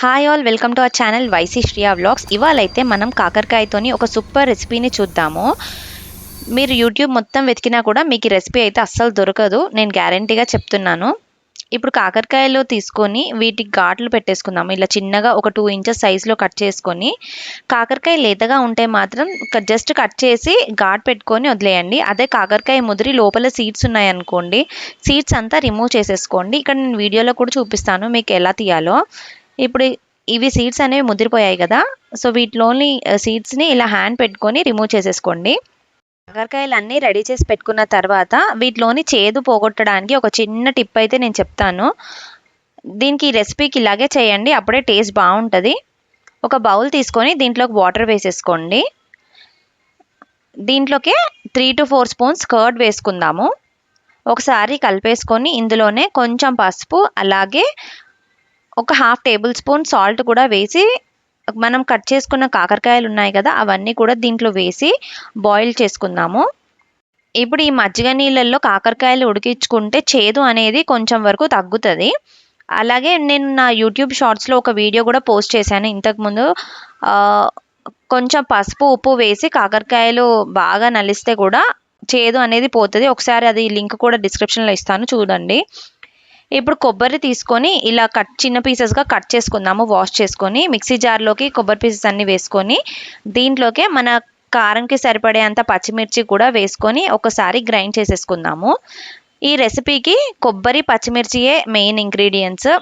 Hi all welcome to our channel YC Sriya vlogs ఇవాళైతే మనం కాకరకాయతోని ఒక సూపర్ రెసిపీని చూద్దాము. మీరు యూట్యూబ్ మొత్తం వెతికినా కూడా మీకు ఈ రెసిపీ అయితే అస్సలు దొరకదు. నేను గ్యారంటీగా చెప్తున్నాను. ఇప్పుడు కాకరకాయలు తీసుకొని వీటికి ఘాట్లు పెట్టేసుకుందాము. ఇలా చిన్నగా ఒక టూ ఇంచెస్ సైజులో కట్ చేసుకొని కాకరకాయ లేతగా ఉంటే మాత్రం జస్ట్ కట్ చేసి ఘాట్ పెట్టుకొని వదిలేయండి. అదే కాకరకాయ ముదిరి లోపల సీడ్స్ ఉన్నాయనుకోండి సీడ్స్ అంతా రిమూవ్ చేసేసుకోండి. ఇక్కడ నేను వీడియోలో కూడా చూపిస్తాను మీకు ఎలా తీయాలో. ఇప్పుడు ఇవి సీడ్స్ అనేవి ముదిరిపోయాయి కదా. సో వీటిలోని సీడ్స్ని ఇలా హ్యాండ్ పెట్టుకొని రిమూవ్ చేసేసుకోండి. కాకరకాయలు అన్నీ రెడీ చేసి పెట్టుకున్న తర్వాత వీటిలోని చేదు పోగొట్టడానికి ఒక చిన్న టిప్ అయితే నేను చెప్తాను. దీనికి రెసిపీకి ఇలాగే చేయండి అప్పుడే టేస్ట్ బాగుంటుంది. ఒక బౌల్ తీసుకొని దీంట్లోకి వాటర్ వేసేసుకోండి. దీంట్లోకి three to four spoons curd వేసుకుందాము. ఒకసారి కలిపేసుకొని ఇందులోనే కొంచెం పసుపు అలాగే ఒక హాఫ్ టేబుల్ స్పూన్ సాల్ట్ కూడా వేసి మనం కట్ చేసుకున్న కాకరకాయలు ఉన్నాయి కదా అవన్నీ కూడా దీంట్లో వేసి బాయిల్ చేసుకుందాము. ఇప్పుడు ఈ మజ్జిగ నీళ్ళల్లో కాకరకాయలు ఉడికించుకుంటే చేదు అనేది కొంచెం వరకు తగ్గుతుంది. అలాగే నేను నా యూట్యూబ్ షార్ట్స్లో ఒక వీడియో కూడా పోస్ట్ చేశాను ఇంతకుముందు కొంచెం పసుపు ఉప్పు వేసి కాకరకాయలు బాగా నలిస్తే కూడా చేదు అనేది పోతుంది. ఒకసారి అది లింక్ కూడా డిస్క్రిప్షన్లో ఇస్తాను చూడండి. ఇప్పుడు కొబ్బరి తీసుకొని ఇలా కట్ చిన్న పీసెస్గా కట్ చేసుకుందాము వాష్ చేసుకొని మిక్సీ జార్లోకి కొబ్బరి పీసెస్ అన్నీ వేసుకొని దీంట్లోకే మన కారంకి సరిపడేంత పచ్చిమిర్చి కూడా వేసుకొని ఒకసారి గ్రైండ్ చేసేసుకుందాము. ఈ రెసిపీకి కొబ్బరి పచ్చిమిర్చియే మెయిన్ ఇంగ్రీడియంట్స్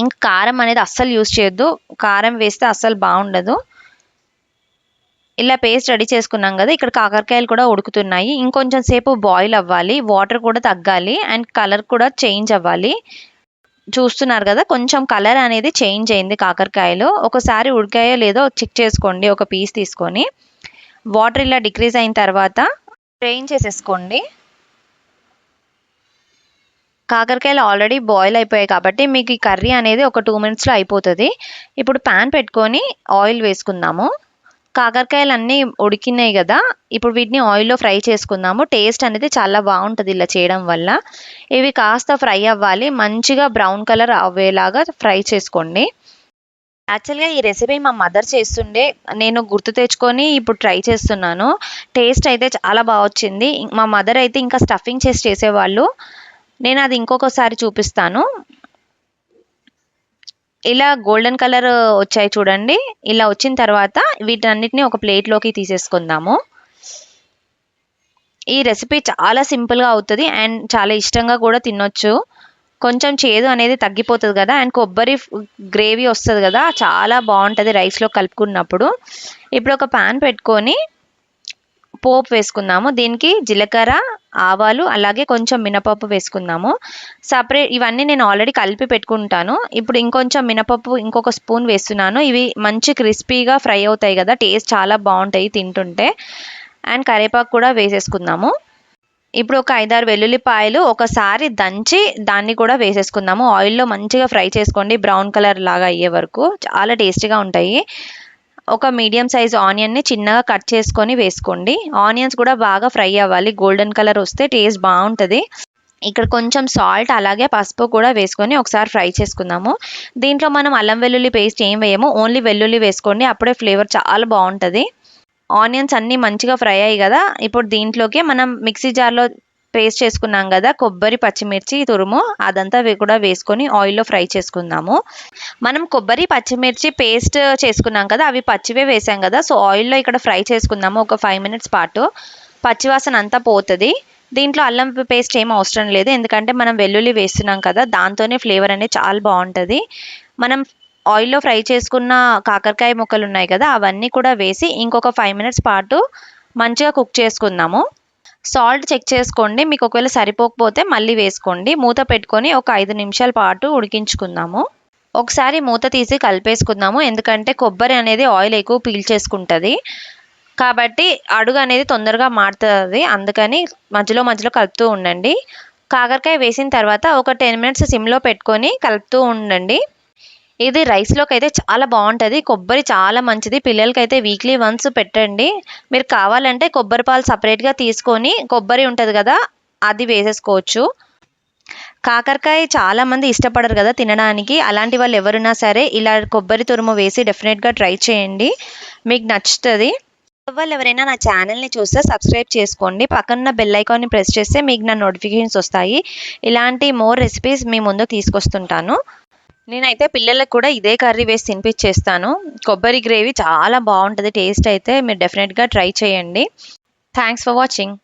ఇంక కారం అనేది అస్సలు యూస్ చేయొద్దు. కారం వేస్తే అస్సలు బాగుండదు. ఇలా పేస్ట్ రెడీ చేసుకున్నాం కదా ఇక్కడ కాకరకాయలు కూడా ఉడుకుతున్నాయి. ఇంకొంచెం సేపు బాయిల్ అవ్వాలి. వాటర్ కూడా తగ్గాలి అండ్ కలర్ కూడా చేంజ్ అవ్వాలి. చూస్తున్నారు కదా కొంచెం కలర్ అనేది చేంజ్ అయింది కాకరకాయలు. ఒకసారి ఉడికాయో లేదో చెక్ చేసుకోండి ఒక పీస్ తీసుకొని. వాటర్ ఇలా డిక్రీజ్ అయిన తర్వాత స్ట్రెయిన్ చేసేసుకోండి. కాకరకాయలు ఆల్రెడీ బాయిల్ అయిపోయాయి కాబట్టి మీకు ఈ కర్రీ అనేది ఒక టూ మినిట్స్లో అయిపోతుంది. ఇప్పుడు ప్యాన్ పెట్టుకొని ఆయిల్ వేసుకుందాము. కాకరకాయలు అన్నీ ఉడికినాయి కదా ఇప్పుడు వీటిని ఆయిల్లో ఫ్రై చేసుకుందాము. టేస్ట్ అనేది చాలా బాగుంటుంది ఇలా చేయడం వల్ల. ఇవి కాస్త ఫ్రై అవ్వాలి మంచిగా బ్రౌన్ కలర్ అవ్వేలాగా ఫ్రై చేసుకోండి. యాక్చువల్గా ఈ రెసిపీ మా మదర్ చేస్తుండే నేను గుర్తు తెచ్చుకొని ఇప్పుడు ట్రై చేస్తున్నాను. టేస్ట్ అయితే చాలా బాగా వచ్చింది. మా మదర్ అయితే ఇంకా స్టఫింగ్ చేసి చేసేవాళ్ళు. నేను అది ఇంకొకసారి చూపిస్తాను. ఇలా గోల్డెన్ కలర్ వచ్చాయి చూడండి. ఇలా వచ్చిన తర్వాత వీటన్నిటిని ఒక ప్లేట్లోకి తీసేసుకుందాము. ఈ రెసిపీ చాలా సింపుల్గా అవుతుంది అండ్ చాలా ఇష్టంగా కూడా తినొచ్చు. కొంచెం చేదు అనేది తగ్గిపోతుంది కదా అండ్ కొబ్బరి గ్రేవీ వస్తుంది కదా చాలా బాగుంటుంది రైస్లో కలుపుకున్నప్పుడు. ఇప్పుడు ఒక ప్యాన్ పెట్టుకొని పోపు వేసుకుందాము దీనికి జీలకర్ర ఆవాలు అలాగే కొంచెం మినపప్పు వేసుకుందాము సపరేట్ ఇవన్నీ నేను ఆల్రెడీ కలిపి పెట్టుకుంటాను. ఇప్పుడు ఇంకొంచెం మినపప్పు ఇంకొక స్పూన్ వేస్తున్నాను. ఇవి మంచి క్రిస్పీగా ఫ్రై అవుతాయి కదా టేస్ట్ చాలా బాగుంటాయి తింటుంటే. అండ్ కరివేపాకు కూడా వేసేసుకుందాము ఇప్పుడు ఒక ఐదారు వెల్లుల్లిపాయలు ఒకసారి దంచి దాన్ని కూడా వేసేసుకుందాము ఆయిల్లో మంచిగా ఫ్రై చేసుకోండి. బ్రౌన్ కలర్ లాగా అయ్యే వరకు. చాలా టేస్టీగా ఉంటాయి. ఒక మీడియం సైజ్ ఆనియన్ని చిన్నగా కట్ చేసుకొని వేసుకోండి. ఆనియన్స్ కూడా బాగా ఫ్రై అవ్వాలి. గోల్డెన్ కలర్ వస్తే టేస్ట్ బాగుంటుంది. ఇక్కడ కొంచెం సాల్ట్ అలాగే పసుపు కూడా వేసుకొని ఒకసారి ఫ్రై చేసుకుందాము. దీంట్లో మనం అల్లం వెల్లుల్లి పేస్ట్ ఏం వేయము. ఓన్లీ వెల్లుల్లి వేసుకోండి. అప్పుడే ఫ్లేవర్ చాలా బాగుంటుంది. ఆనియన్స్ అన్నీ మంచిగా ఫ్రై అయ్యాయి కదా. ఇప్పుడు దీంట్లోకి మనం మిక్సీ జార్లో పేస్ట్ చేసుకున్నాం కదా కొబ్బరి పచ్చిమిర్చి తురుము అదంతా కూడా వేసుకొని ఆయిల్లో ఫ్రై చేసుకుందాము. మనం కొబ్బరి పచ్చిమిర్చి పేస్ట్ చేసుకున్నాం కదా అవి పచ్చివే వేసాం కదా సో ఆయిల్లో ఇక్కడ ఫ్రై చేసుకుందాము ఒక ఫైవ్ మినిట్స్ పాటు. పచ్చివాసన అంతా పోతుంది. దీంట్లో అల్లం పేస్ట్ ఏం అవసరం లేదు ఎందుకంటే మనం వెల్లుల్లి వేస్తున్నాం కదా దాంతోనే ఫ్లేవర్ అనేది చాలా బాగుంటుంది. మనం ఆయిల్లో ఫ్రై చేసుకున్న కాకరకాయ ముక్కలు ఉన్నాయి కదా అవన్నీ కూడా వేసి ఇంకొక ఫైవ్ మినిట్స్ పాటు మంచిగా కుక్ చేసుకుందాము. సాల్ట్ చెక్ చేసుకోండి. మీకు ఒకవేళ సరిపోకపోతే మళ్ళీ వేసుకోండి. మూత పెట్టుకొని ఒక ఐదు నిమిషాల పాటు ఉడికించుకుందాము. ఒకసారి మూత తీసి కలిపేసుకుందాము. ఎందుకంటే కొబ్బరి అనేది ఆయిల్ ఎక్కువ పీల్చేసుకుంటుంది. కాబట్టి అడుగు అనేది తొందరగా మారుతుంది. అందుకని మధ్యలో మధ్యలో కలుపుతూ ఉండండి. కాకరకాయ వేసిన తర్వాత ఒక టెన్ మినిట్స్ సిమ్లో పెట్టుకొని కలుపుతూ ఉండండి. ఇది రైస్లోకి అయితే చాలా బాగుంటుంది. కొబ్బరి చాలా మంచిది. పిల్లలకైతే వీక్లీ వన్స్ పెట్టండి. మీరు కావాలంటే కొబ్బరి పాలు సపరేట్గా తీసుకొని కొబ్బరి ఉంటుంది కదా అది వేసేసుకోవచ్చు. కాకరకాయ చాలామంది ఇష్టపడరు కదా తినడానికి. అలాంటి వాళ్ళు ఎవరున్నా సరే ఇలా కొబ్బరి తురుము వేసి డెఫినెట్గా ట్రై చేయండి. మీకు నచ్చుతుంది. వాళ్ళు ఎవరైనా నా ఛానల్ని చూస్తే సబ్స్క్రైబ్ చేసుకోండి. పక్కన బెల్ ఐకాన్ని ప్రెస్ చేస్తే మీకు నా నోటిఫికేషన్స్ వస్తాయి. ఇలాంటి మోర్ రెసిపీస్ మీ ముందుకు తీసుకొస్తుంటాను. నేనైతే పిల్లలకు కూడా ఇదే కర్రీ వేసి తినిపించేస్తాను కొబ్బరి గ్రేవీ చాలా బాగుంటుంది టేస్ట్ అయితే మీరు డెఫినెట్గా ట్రై చేయండి. Thanks for watching